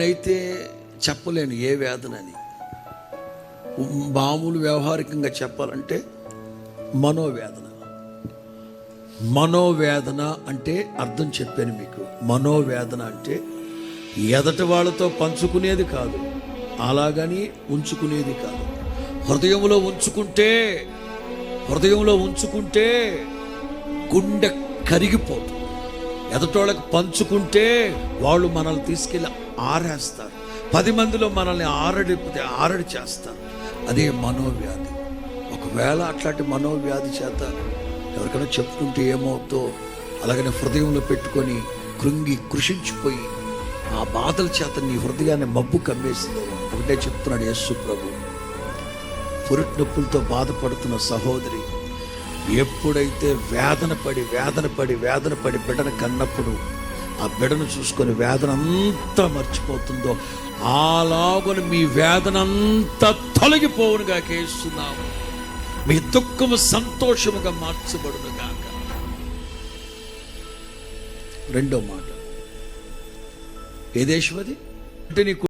అయితే చెప్పలేను ఏ వేదనని. మామూలు వ్యవహారికంగా చెప్పాలంటే మనోవేదన. మనోవేదన అంటే అర్థం చెప్పాను మీకు. మనోవేదన అంటే ఎదట వాళ్ళతో పంచుకునేది కాదు అలాగని ఉంచుకునేది కాదు. హృదయంలో ఉంచుకుంటే హృదయంలో ఉంచుకుంటే గుండె కరిగిపోతుంది. ఎదటోళ్ళకి పంచుకుంటే వాళ్ళు మనల్ని తీసుకెళ్ళి ఆరేస్తారు. పది మందిలో మనల్ని ఆరడి ఆరడి చేస్తారు. అదే మనోవ్యాధి. ఒకవేళ అట్లాంటి మనోవ్యాధి చేత ఎవరికైనా చెప్పుకుంటే ఏమవుతో అలాగనే హృదయంలో పెట్టుకొని కృంగి కృషించిపోయి ఆ బాధల చేత నీ హృదయాన్ని మబ్బు కమ్మేసింది. ఒకటే చెప్తున్నాడు యేసు ప్రభు. పురిటి నొప్పులతో బాధపడుతున్న సహోదరి ఎప్పుడైతే వేదన పడి వేదన పడి వేదన పడి బిడ్డను కన్నప్పుడు ఆ బిడను చూసుకొని వేదన అంతా మర్చిపోతుందో అలాగని మీ వేదన అంతా తొలగిపోవునుగా కేస్తున్నాము మీ దుఃఖము సంతోషముగా మార్చబడును గాక రెండో మాట. ఏ దేశం అది? అంటే నీకు